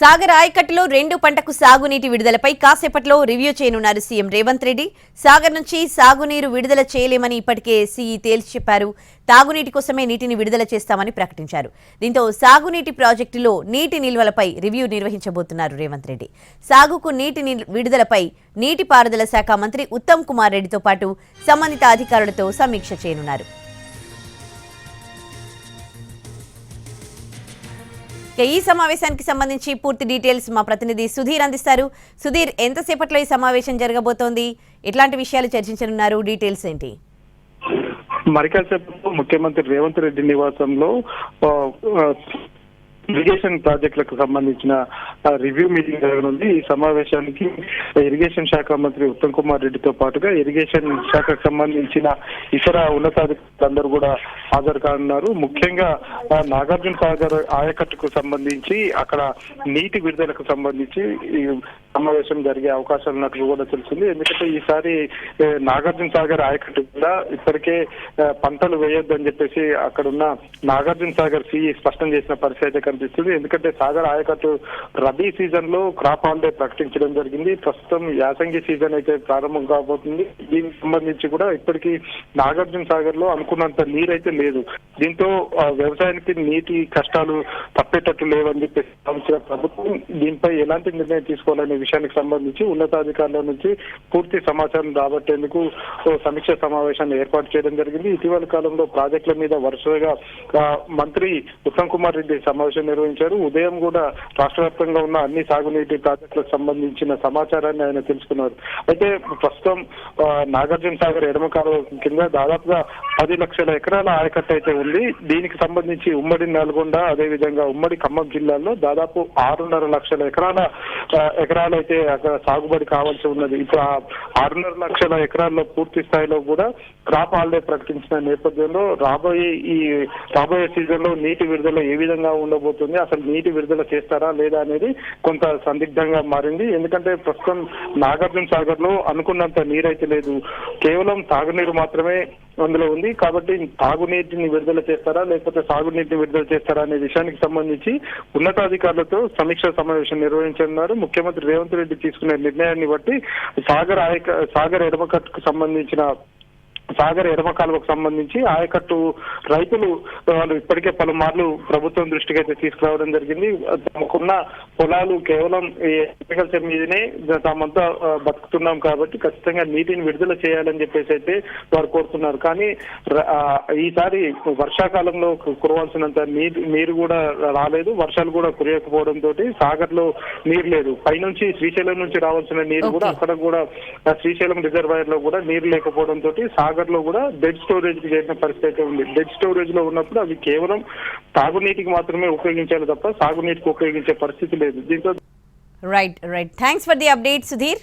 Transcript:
సాగర్ ఆయకట్టులో రెండు పంటకు సాగునీటి విడుదలపై కాసేపట్లో రివ్యూ చేయనున్నారు సీఎం రేవంత్ రెడ్డి. సాగర్ నుంచి సాగునీరు విడుదల చేయలేమని ఇప్పటికే సీఈ తేల్చి చెప్పారు. తాగునీటి కోసమే నీటిని విడుదల చేస్తామని ప్రకటించారు. దీంతో సాగునీటి ప్రాజెక్టులో నీటి నిల్వలపై రివ్యూ నిర్వహించబోతున్నారు రేవంత్ రెడ్డి. సాగుకు నీటి విడుదలపై నీటిపారుదల శాఖ మంత్రి ఉత్తమ్ కుమార్ రెడ్డితో పాటు సంబంధిత అధికారులతో సమీక్ష చేయనున్నారు. ఈ సమావేశానికి సంబంధించి పూర్తి డీటెయిల్స్ మా ప్రతినిధి సుధీర్ అందిస్తారు. సుధీర్ ఎంతసేపట్లో ఈ సమావేశం జరగబోతోంది? ఎట్లాంటి విషయాలు చర్చించనున్నారు. డీటెయిల్స్ ఏంటి? మరికాసేపు ముఖ్యమంత్రి రేవంత్ రెడ్డి నివాసంలో ఇరిగేషన్ ప్రాజెక్టులకు సంబంధించిన రివ్యూ మీటింగ్ జరగనుంది ఈ సమావేశానికి ఇరిగేషన్ శాఖ మంత్రి ఉత్తమ్ కుమార్ రెడ్డితో పాటుగా ఇరిగేషన్ శాఖకు సంబంధించిన ఇతర ఉన్నతాధికారులందరూ కూడా హాజరు కానున్నారు. ముఖ్యంగా నాగార్జున సాగర్ ఆయకట్టుకు సంబంధించి అక్కడ నీటి విడుదలకు సంబంధించి ఈ సమావేశం జరిగే అవకాశాలు ఉన్నట్లు కూడా తెలిసింది. ఎందుకంటే ఈసారి నాగార్జున సాగర్ ఆయకట్టు కూడా ఇప్పటికే పంటలు వేయొద్దని చెప్పేసి అక్కడున్న నాగార్జున సాగర్ సి స్పష్టం చేసిన పరిస్థితి అయితే కనిపిస్తుంది ఎందుకంటే సాగర్ ఆయకట్టు రబీ సీజన్లో క్రాప్ హాలిడే ప్రకటించడం జరిగింది. ప్రస్తుతం యాసంగి సీజన్ అయితే ప్రారంభం కాబోతుంది. దీనికి సంబంధించి కూడా ఇప్పటికీ నాగార్జున సాగర్లో అనుకున్నంత నీరైతే లేదు. దీంతో వ్యవసాయానికి నీటి కష్టాలు తప్పేటట్టు లేవని చెప్పేసి ప్రభుత్వం దీనిపై ఎలాంటి నిర్ణయం తీసుకోవాలనే విషయానికి సంబంధించి ఉన్నతాధికారుల నుంచి పూర్తి సమాచారం రాబట్టేందుకు సమీక్ష సమావేశాన్ని ఏర్పాటు చేయడం జరిగింది. ఇటీవల కాలంలో ప్రాజెక్టుల మీద వరుసగా మంత్రి ఉత్తమ్ కుమార్ రెడ్డి సమావేశం నిర్వహించారు. ఉదయం కూడా రాష్ట్ర వ్యాప్తంగా ఉన్న అన్ని సాగునీటి ప్రాజెక్టులకు సంబంధించిన సమాచారాన్ని ఆయన తెలుసుకున్నారు. అయితే ప్రస్తుతం నాగార్జున సాగర్ ఎడమ కాలువ కింద దాదాపుగా పది లక్షల ఎకరాల ఆయకట్టు అయితే ఉంది. దీనికి సంబంధించి ఉమ్మడి నల్గొండ అదేవిధంగా ఉమ్మడి ఖమ్మం జిల్లాల్లో దాదాపు ఆరున్నర లక్షల ఎకరాల ఎకరాలు అయితే అక్కడ సాగుబడి కావాల్సి ఉన్నది. ఇప్పుడు ఆరున్నర లక్షల ఎకరాల్లో పూర్తి స్థాయిలో కూడా క్రాప్ హాలిడే ప్రకటించిన నేపథ్యంలో రాబోయే ఈ రాబోయే సీజన్లో నీటి విడుదల ఏ విధంగా జరగబోతుంది అసలు నీటి విడుదల చేస్తారా లేదా అనేది కొంత సందిగ్ధంగా మారింది. ఎందుకంటే ప్రస్తుతం నాగార్జున సాగర్లో అనుకున్నంత నీరైతే లేదు. కేవలం తాగునీరు మాత్రమే అందులో ఉంది. కాబట్టి తాగునీటిని విడుదల చేస్తారా లేకపోతే సాగునీటిని విడుదల చేస్తారా అనే విషయానికి సంబంధించి ఉన్నతాధికారులతో సమీక్ష సమావేశం నిర్వహించనున్నారు. ముఖ్యమంత్రి రేవంత్ రెడ్డి తీసుకునే నిర్ణయాన్ని బట్టి సాగర్ ఆయక సాగర్ ఎడమకట్టుకు సంబంధించిన సాగర్ ఎడమ కాలువకు సంబంధించి ఆయకట్టు రైతులు వాళ్ళు ఇప్పటికే పలుమార్లు ప్రభుత్వం దృష్టికి అయితే తీసుకురావడం జరిగింది. తమకున్న పొలాలు కేవలం ఈ అగ్రికల్చర్ మీదనే తామంతా బతుకుతున్నాం కాబట్టి ఖచ్చితంగా నీటిని విడుదల చేయాలని చెప్పేసి అయితే వారు కోరుతున్నారు. కానీ ఈసారి వర్షాకాలంలో కురవాల్సినంత నీరు నీరు కూడా రాలేదు. వర్షాలు కూడా కురియకపోవడం తోటి సాగర్లో నీరు లేదు. పైనుంచి శ్రీశైలం నుంచి రావాల్సిన నీరు కూడా. అక్కడ కూడా శ్రీశైలం రిజర్వాయర్లో కూడా నీరు లేకపోవడం తోటి నగర్లో కూడా డెడ్ స్టోరేజ్కి చేసిన పరిస్థితి అయితే ఉంది. డెడ్ స్టోరేజ్లో ఉన్నప్పుడు అవి కేవలం తాగునీటికి మాత్రమే ఉపయోగించాలి తప్ప సాగునీటికి ఉపయోగించే పరిస్థితి లేదు. దీంతో right right thanks for the update Sudheer